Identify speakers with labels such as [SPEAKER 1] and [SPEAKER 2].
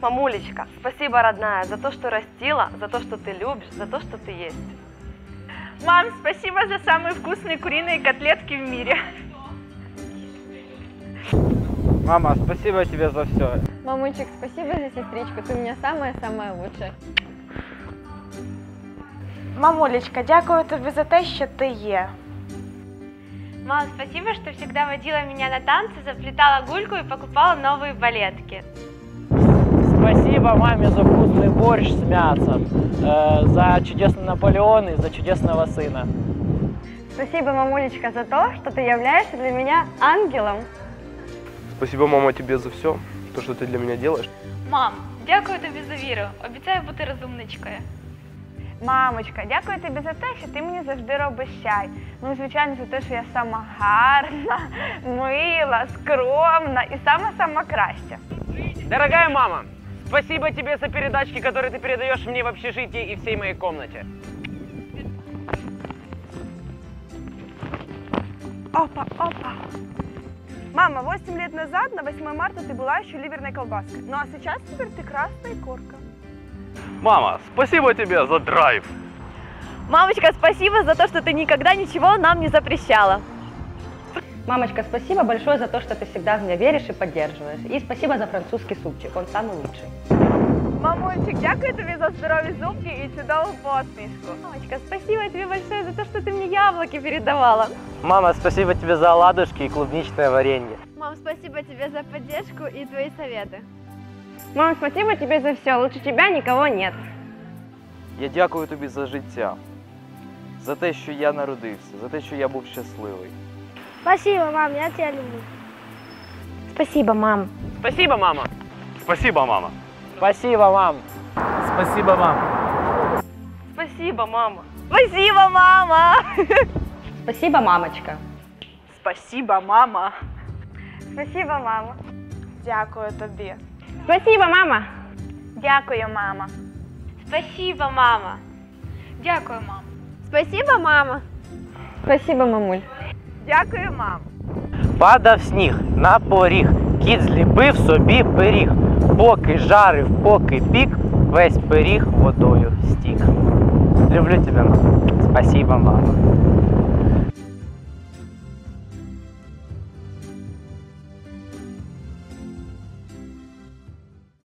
[SPEAKER 1] Мамулечка, спасибо, родная, за то, что растила, за то, что ты любишь, за то, что ты есть.
[SPEAKER 2] Мам, спасибо за самые вкусные куриные котлетки в мире.
[SPEAKER 3] Мама, спасибо тебе за все.
[SPEAKER 4] Мамульчик, спасибо за сестричку, ты у меня самая-самая лучшая.
[SPEAKER 5] Мамулечка, дякую тобі за те, що ти є.
[SPEAKER 2] Мам, спасибо, что всегда водила меня на танцы, заплетала гульку и покупала новые балетки.
[SPEAKER 6] Спасибо маме за вкусный борщ с мясом, э, за чудесный Наполеон и за чудесного сына.
[SPEAKER 4] Спасибо, мамулечка, за то, что ты являешься для меня ангелом.
[SPEAKER 7] Спасибо, мама, тебе за все, то, что ты для меня делаешь.
[SPEAKER 2] Мам, дякую тобі за віру. Обіцяю бути розумничкою.
[SPEAKER 5] Мамочка, дякую тобі за те, що ти мені завжди робиш чай. Ну, звичайно, за те, що я сама гарна, мила, скромна і сама-сама краща.
[SPEAKER 3] Дорогая мама, спасибо тебе за передачки, которые ты передаешь мне в общежитии и всей моей комнате.
[SPEAKER 5] Опа, опа. Мама, 8 лет назад, на 8 марта, ты была еще ливерной колбаской. Ну а сейчас теперь ты красная корка.
[SPEAKER 7] Мама, спасибо тебе за драйв.
[SPEAKER 1] Мамочка, спасибо за то, что ты никогда ничего нам не запрещала.
[SPEAKER 4] Мамочка, спасибо большое за то, что ты всегда в меня веришь и поддерживаешь. И спасибо за французский супчик, он самый лучший.
[SPEAKER 5] Мамульчик, дякую тобі за здорові зубки і чудову посмішку.
[SPEAKER 1] Мамочка, спасибо тебе большое за то, что ты мне яблоки передавала.
[SPEAKER 6] Мама, спасибо тебе за оладушки и клубничное варенье.
[SPEAKER 2] Мам, спасибо тебе за поддержку и твои советы.
[SPEAKER 4] Мам, спасибо тебе за все, лучше тебя никого нет.
[SPEAKER 3] Я дякую тобі за життя, за те, що я народився, за те, що я був щасливий.
[SPEAKER 2] Спасибо, мам, я тебя люблю.
[SPEAKER 4] Спасибо, мам.
[SPEAKER 3] Спасибо, мама.
[SPEAKER 7] Спасибо, мама.
[SPEAKER 6] Спасибо, мам.
[SPEAKER 3] Спасибо, мам.
[SPEAKER 1] Спасибо, мама. Спасибо, мама.
[SPEAKER 4] Спасибо, мамочка.
[SPEAKER 5] Спасибо, мама. Спасибо, мама. Дякую тобі.
[SPEAKER 4] Спасибо, мама.
[SPEAKER 5] Дякую, мама.
[SPEAKER 2] Спасибо, мама. Дякую, мам.
[SPEAKER 4] Спасибо, мама. Спасибо, мамуль.
[SPEAKER 5] Дякую, мам.
[SPEAKER 6] Падав сніг на поріг, кіт зліпив собі пиріг. Поки жарив, поки пік, весь пиріг водою стік. Люблю тебе, мама. Спасибо, мама.